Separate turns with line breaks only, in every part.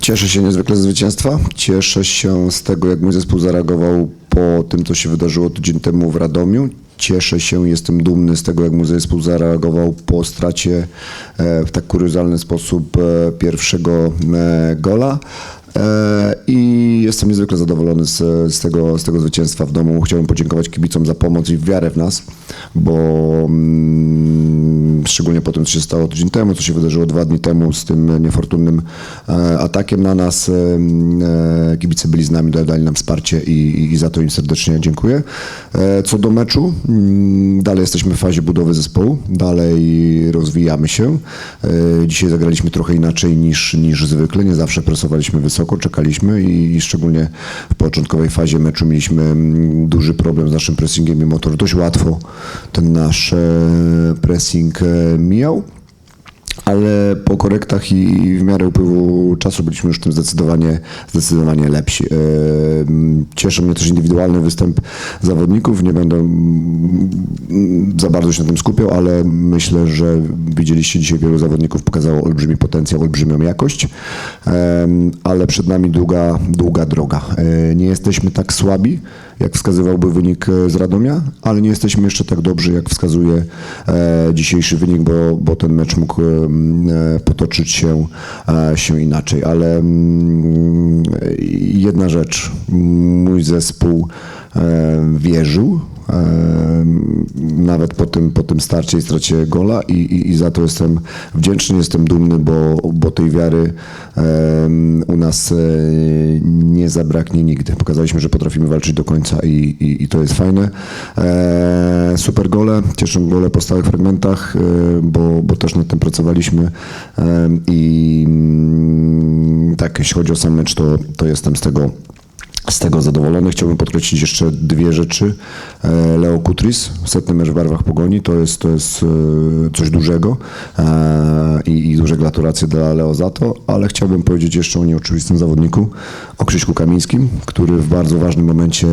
Cieszę się niezwykle ze zwycięstwa. Cieszę się z tego, jak mój zespół zareagował po tym, co się wydarzyło tydzień temu w Radomiu. Cieszę się, jestem dumny z tego, jak mój zespół zareagował po stracie e, w tak kuriozalny sposób e, pierwszego e, gola. E, I jestem niezwykle zadowolony z, z, tego, z tego zwycięstwa w domu. Chciałbym podziękować kibicom za pomoc i wiarę w nas, bo mm, szczególnie po tym, co się stało tydzień temu, co się wydarzyło dwa dni temu z tym niefortunnym e, atakiem na nas, e, kibice byli z nami, dali nam wsparcie i, i, za to im serdecznie dziękuję. Co do meczu, mm, dalej jesteśmy w fazie budowy zespołu, dalej rozwijamy się. Dzisiaj zagraliśmy trochę inaczej niż, niż zwykle, nie zawsze presowaliśmy wysoko, czekaliśmy i, i szczególnie w początkowej fazie meczu mieliśmy mm, duży problem z naszym pressingiem, mimo to, że dość łatwo ten nasz e, pressing e, mijał. Ale po korektach i w miarę upływu czasu byliśmy już w tym zdecydowanie, zdecydowanie lepsi. E, Cieszy mnie też indywidualny występ zawodników. Nie będę mm, za bardzo się na tym skupiał, ale myślę, że widzieliście dzisiaj wielu zawodników pokazało olbrzymi potencjał, olbrzymią jakość, Em, ale przed nami długa, długa droga. E, Nie jesteśmy tak słabi, jak wskazywałby wynik e, z Radomia, ale nie jesteśmy jeszcze tak dobrzy, jak wskazuje e, dzisiejszy wynik, bo, bo ten mecz mógł e, potoczyć się, się inaczej. Ale mm, jedna rzecz, mój zespół wierzył, e, nawet po tym, po tym starcie i stracie gola i, i, i za to jestem wdzięczny, jestem dumny, bo, bo tej wiary u nas e, nie zabraknie nigdy. Pokazaliśmy, że potrafimy walczyć do końca i, i, i to jest fajne. E, super gole, cieszą gole po stałych fragmentach, e, bo, bo też nad tym pracowaliśmy i mm, tak, jeśli chodzi o sam mecz, to, to jestem z tego z tego zadowolony. Chciałbym podkreślić jeszcze dwie rzeczy. E, Leo Kutris, setny mecz w barwach Pogoni, to jest, to jest e, coś dużego e, i, i duże gratulacje dla Leo za to, ale chciałbym powiedzieć jeszcze o nieoczywistym zawodniku, o Krzyśku Kamińskim, który w bardzo ważnym momencie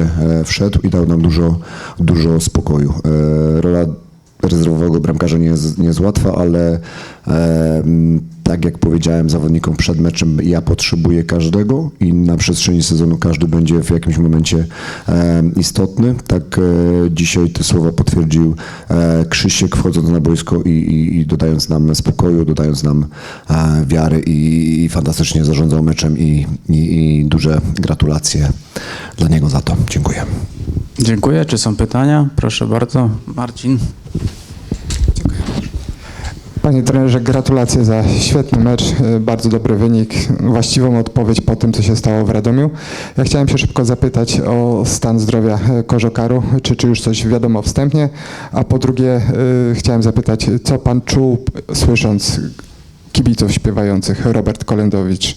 wszedł i dał nam dużo, dużo spokoju. Rola rezerwowego bramkarza nie jest, nie jest łatwa, ale tak jak powiedziałem zawodnikom przed meczem, ja potrzebuję każdego i na przestrzeni sezonu każdy będzie w jakimś momencie istotny. Tak e, dzisiaj te słowa potwierdził e, Krzysiek wchodząc na boisko i, i, i dodając nam spokoju, dodając nam e, wiary i, i fantastycznie zarządzał meczem i, i, i duże gratulacje dla niego za to. Dziękuję.
Dziękuję. Czy są pytania? Proszę bardzo. Marcin.
Panie trenerze, gratulacje za świetny mecz, y, bardzo dobry wynik, właściwą odpowiedź po tym, co się stało w Radomiu. Ja chciałem się szybko zapytać o stan zdrowia y, Korzokaru, czy, czy już coś wiadomo wstępnie, a po drugie y, chciałem zapytać, co pan czuł słysząc kibiców śpiewających Robert Kolendowicz,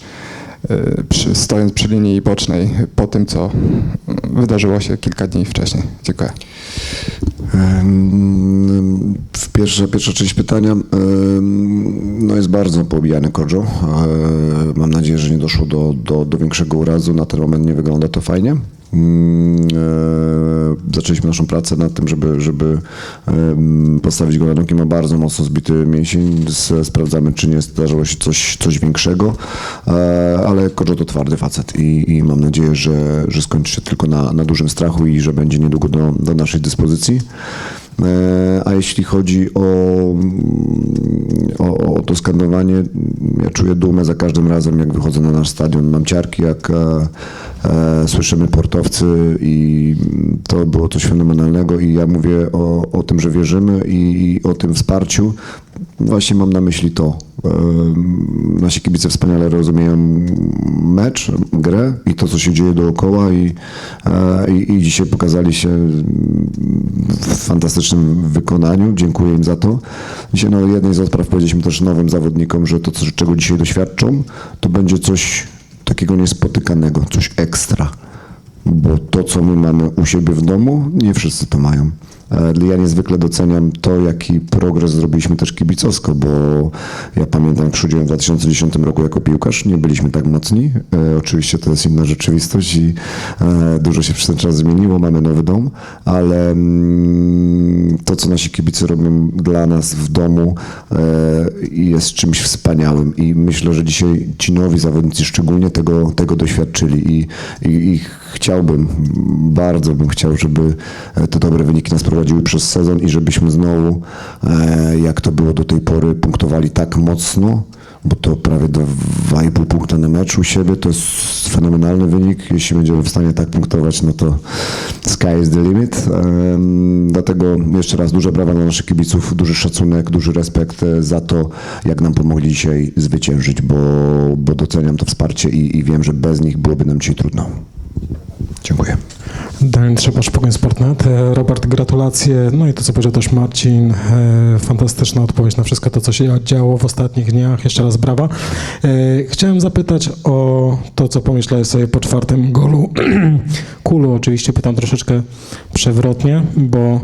przy, stojąc przy linii bocznej po tym, co y, wydarzyło się kilka dni wcześniej. Dziękuję.
Pierwsza, pierwsza część pytania, no jest bardzo poobijany Kojo. E, Mam nadzieję, że nie doszło do, do, do większego urazu. Na ten moment nie wygląda to fajnie. Mm, e, Zaczęliśmy naszą pracę nad tym, żeby, żeby postawić go na nogi. Ma bardzo mocno zbity mięsień. Sprawdzamy, czy nie zdarzyło się coś, coś większego. E, Ale Kojo to twardy facet i, i mam nadzieję, że, że skończy się tylko na, na dużym strachu i że będzie niedługo do, do naszej dyspozycji. E, A jeśli chodzi o, o, o to skandowanie, ja czuję dumę za każdym razem, jak wychodzę na nasz stadion. Mam ciarki, jak słyszymy portowcy i to było coś fenomenalnego i ja mówię o, o tym, że wierzymy i, o tym wsparciu. Właśnie mam na myśli to. E, Nasi kibice wspaniale rozumieją mecz, grę i to, co się dzieje dookoła i, e, i, i dzisiaj pokazali się w fantastycznym wykonaniu. Dziękuję im za to. Dzisiaj na jednej z odpraw powiedzieliśmy też nowym zawodnikom, że to, czego dzisiaj doświadczą, to będzie coś takiego niespotykanego, coś ekstra. Bo to, co my mamy u siebie w domu, nie wszyscy to mają. E, Ja niezwykle doceniam to, jaki progres zrobiliśmy też kibicowsko, bo ja pamiętam, jak przychodziłem w 2010 roku jako piłkarz, nie byliśmy tak mocni. E, oczywiście to jest inna rzeczywistość i e, dużo się przez ten czas zmieniło, mamy nowy dom, ale mm, to, co nasi kibice robią dla nas w domu e, jest czymś wspaniałym i myślę, że dzisiaj ci nowi zawodnicy szczególnie tego, tego doświadczyli i, i, i chciałbym, bardzo bym chciał, żeby e, te dobre wyniki nas prowadziły przez sezon i żebyśmy znowu, e, jak to było do tej pory, punktowali tak mocno, bo to prawie 2,5 punkta na mecz u siebie, to jest fenomenalny wynik. Jeśli będziemy w stanie tak punktować, no to sky is the limit. Dlatego jeszcze raz duże brawa dla naszych kibiców, duży szacunek, duży respekt e, za to, jak nam pomogli dzisiaj zwyciężyć, bo, bo doceniam to wsparcie i, i wiem, że bez nich byłoby nam dzisiaj trudno. Dziękuję.
Daniel Trzepasz, Pogoń Sportnet. Robert, gratulacje. No i to, co powiedział też Marcin, e, fantastyczna odpowiedź na wszystko to, co się działo w ostatnich dniach. Jeszcze raz brawa. E, Chciałem zapytać o to, co pomyślałeś sobie po czwartym golu. Kulu oczywiście pytam troszeczkę przewrotnie, bo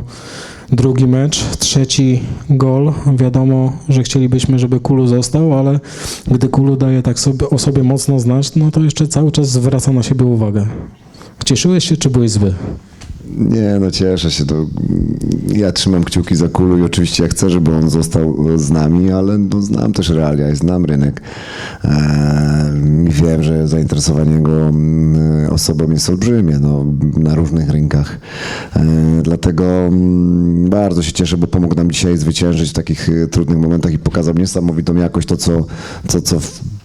drugi mecz, trzeci gol. Wiadomo, że chcielibyśmy, żeby Kulu został, ale gdy Kulu daje tak sobie, o sobie mocno znać, no to jeszcze cały czas zwraca na siebie uwagę. Cieszyłeś się, czy byłeś zły?
Nie, no cieszę się. To ja trzymam kciuki za Kulu i oczywiście ja chcę, żeby on został z nami, ale no, znam też realia i znam rynek. Eee, wiem, że zainteresowanie jego mm, osobą jest olbrzymie no, na różnych rynkach. Eee, dlatego mm, bardzo się cieszę, bo pomógł nam dzisiaj zwyciężyć w takich e, trudnych momentach i pokazał niesamowitą jakość, to co, co, co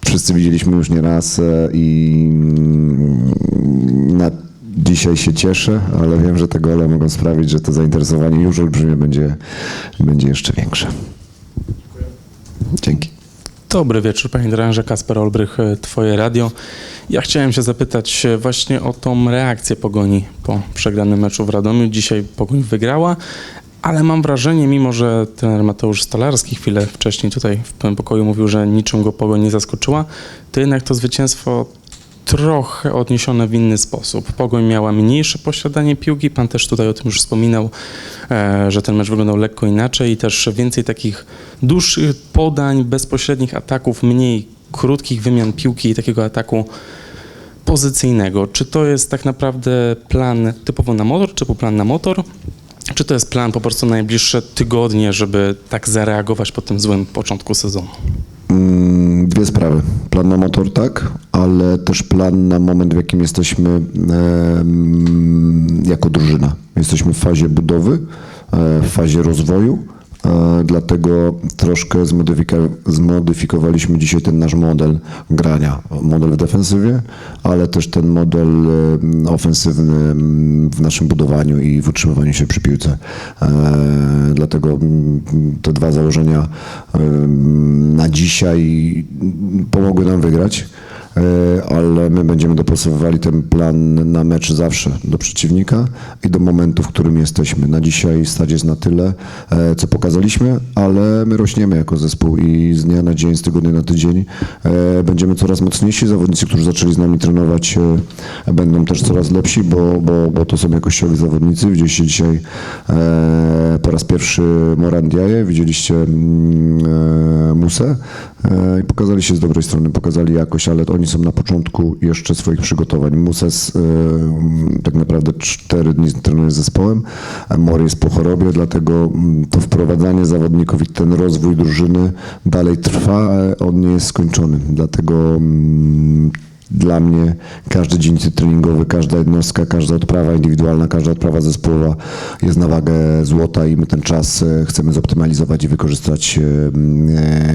wszyscy widzieliśmy już nieraz e, i mm, Dzisiaj się cieszę, ale wiem, że te gole mogą sprawić, że to zainteresowanie już olbrzymie będzie, będzie jeszcze większe. Dzięki.
Dobry wieczór, panie trenerze. Kasper Olbrych, twoje radio. Ja chciałem się zapytać właśnie o tą reakcję Pogoni po przegranym meczu w Radomiu. Dzisiaj Pogoń wygrała, ale mam wrażenie, mimo że trener Mateusz Stolarski chwilę wcześniej tutaj w pokoju mówił, że niczym go Pogoń nie zaskoczyła, to jednak to zwycięstwo trochę odniesione w inny sposób. Pogoń miała mniejsze posiadanie piłki, pan też tutaj o tym już wspominał, e, że ten mecz wyglądał lekko inaczej i też więcej takich dłuższych podań, bezpośrednich ataków, mniej krótkich wymian piłki i takiego ataku pozycyjnego. Czy to jest tak naprawdę plan typowo na motor, czy plan na motor? Czy to jest plan po prostu na najbliższe tygodnie, żeby tak zareagować po tym złym początku sezonu?
Mm, Dwie sprawy. Plan na motor, tak, ale też plan na moment, w jakim jesteśmy em, jako drużyna. Jesteśmy w fazie budowy, e, w fazie rozwoju. E, Dlatego troszkę zmodyfikowaliśmy dzisiaj ten nasz model grania. Model w defensywie, ale też ten model em, ofensywny w naszym budowaniu i w utrzymywaniu się przy piłce. E, Dlatego te dwa założenia na dzisiaj pomogły nam wygrać. E, ale my będziemy dopasowywali ten plan na mecz zawsze do przeciwnika i do momentu, w którym jesteśmy. Na dzisiaj stać jest na tyle, e, co pokazaliśmy, ale my rośniemy jako zespół i z dnia na dzień, z tygodnia na tydzień e, będziemy coraz mocniejsi. Zawodnicy, którzy zaczęli z nami trenować, będą też coraz lepsi, bo, bo, bo to są jakościowi zawodnicy. Widzieliście dzisiaj po raz pierwszy Morandiaje, widzieliście mm, Musę i pokazali się z dobrej strony, pokazali jakość, ale oni są na początku jeszcze swoich przygotowań. Muses e, mm, tak naprawdę cztery dni trenuje z zespołem, Mori jest po chorobie, dlatego mm, to wprowadzanie zawodników i ten rozwój drużyny dalej trwa, on nie jest skończony. Dlatego mm, dla mnie każdy dzień treningowy, każda jednostka, każda odprawa indywidualna, każda odprawa zespołowa jest na wagę złota i my ten czas e, chcemy zoptymalizować i wykorzystać e,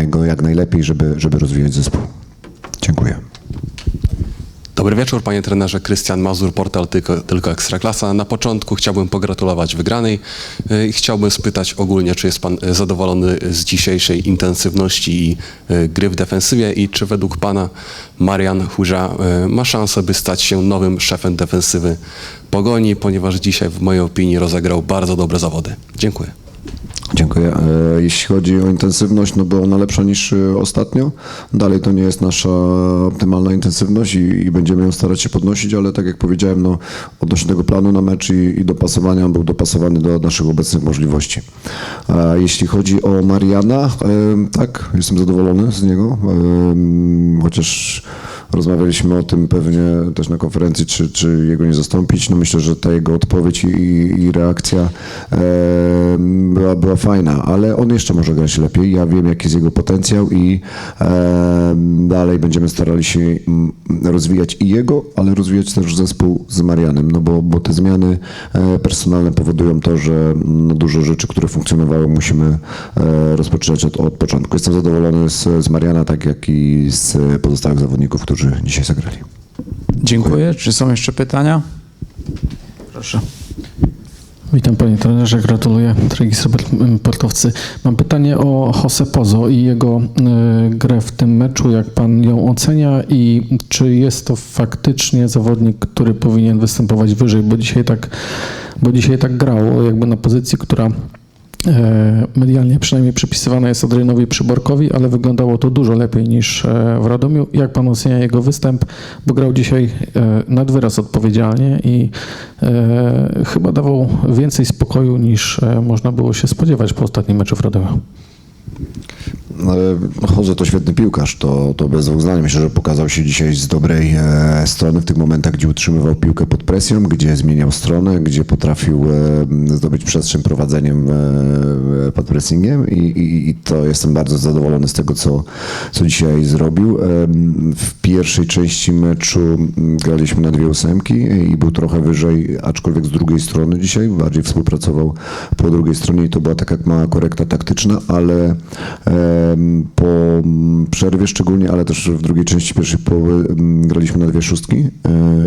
e, go jak najlepiej, żeby, żeby rozwijać zespół. Dziękuję.
Dobry wieczór, panie trenerze. Krystian Mazur, portal Tylko, Tylko Ekstraklasa. Na początku chciałbym pogratulować wygranej y, i chciałbym spytać ogólnie, czy jest pan y, zadowolony z dzisiejszej intensywności i y, gry w defensywie i czy według pana Marian Hurza ma szansę, by stać się nowym szefem defensywy Pogoni, ponieważ dzisiaj w mojej opinii rozegrał bardzo dobre zawody. Dziękuję.
Dziękuję. E, Jeśli chodzi o intensywność, no była ona lepsza niż e, ostatnio. Dalej to nie jest nasza optymalna intensywność i, i będziemy ją starać się podnosić, ale tak jak powiedziałem, no, odnośnie tego planu na mecz i, i dopasowania, on był dopasowany do naszych obecnych możliwości. A jeśli chodzi o Mariana, e, tak, jestem zadowolony z niego, chociaż Rozmawialiśmy o tym pewnie też na konferencji, czy, czy jego nie zastąpić. No myślę, że ta jego odpowiedź i, i reakcja e, była, była fajna, ale on jeszcze może grać lepiej. Ja wiem, jaki jest jego potencjał i e, dalej będziemy starali się mm, rozwijać i jego, ale rozwijać też zespół z Marianem, no bo, bo te zmiany e, personalne powodują to, że no, dużo rzeczy, które funkcjonowały, musimy e, rozpoczynać od, od początku. Jestem zadowolony z, z Mariana, tak jak i z pozostałych zawodników, którzy dzisiaj zagrali.
Dziękuję. Czy są jeszcze pytania? Proszę.
Witam panie trenerze, gratuluję tregi sportowcy. Mam pytanie o Jose Pozo i jego e, grę w tym meczu, jak pan ją ocenia i czy jest to faktycznie zawodnik, który powinien występować wyżej, bo dzisiaj tak, bo dzisiaj tak grał, jakby na pozycji, która medialnie przynajmniej przypisywana jest Adrianowi Przyborkowi, ale wyglądało to dużo lepiej niż e, w Radomiu. Jak pan ocenia jego występ? Bo grał dzisiaj e, nad wyraz odpowiedzialnie i e, chyba dawał więcej spokoju niż e, można było się spodziewać po ostatnim meczu w Radomiu.
Chodzę to świetny piłkarz, to, to bez dwóch. Myślę, że pokazał się dzisiaj z dobrej e, strony w tych momentach, gdzie utrzymywał piłkę pod presją, gdzie zmieniał stronę, gdzie potrafił e, zdobyć przestrzeń prowadzeniem e, pod pressingiem i, i, i to jestem bardzo zadowolony z tego, co, co dzisiaj zrobił. W pierwszej części meczu graliśmy na dwie ósemki i był trochę wyżej, aczkolwiek z drugiej strony dzisiaj bardziej współpracował po drugiej stronie i to była taka mała korekta taktyczna, ale po mm, przerwie szczególnie, ale też w drugiej części pierwszej połowy mm, graliśmy na dwie szóstki e,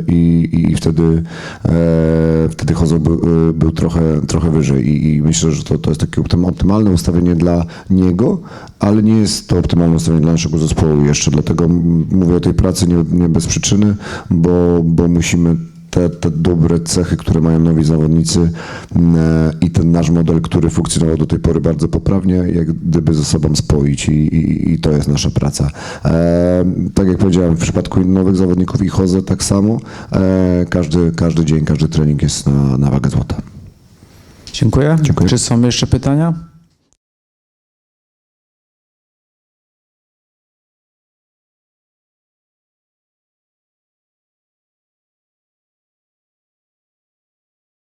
i, i, wtedy, e, wtedy Chozo był, e, był trochę, trochę wyżej. I, i myślę, że to, to jest takie optym- optymalne ustawienie dla niego, ale nie jest to optymalne ustawienie dla naszego zespołu jeszcze, dlatego mówię o tej pracy nie, nie bez przyczyny, bo, bo musimy te, te dobre cechy, które mają nowi zawodnicy mm, e, i ten nasz model, który funkcjonował do tej pory bardzo poprawnie, jak gdyby ze sobą spoić i, i, i to jest nasza praca. E, tak jak powiedziałem, w przypadku nowych zawodników i Jose tak samo, e, każdy, każdy dzień, każdy trening jest na, na wagę złota.
Dziękuję.
Dziękuję.
Czy są jeszcze pytania?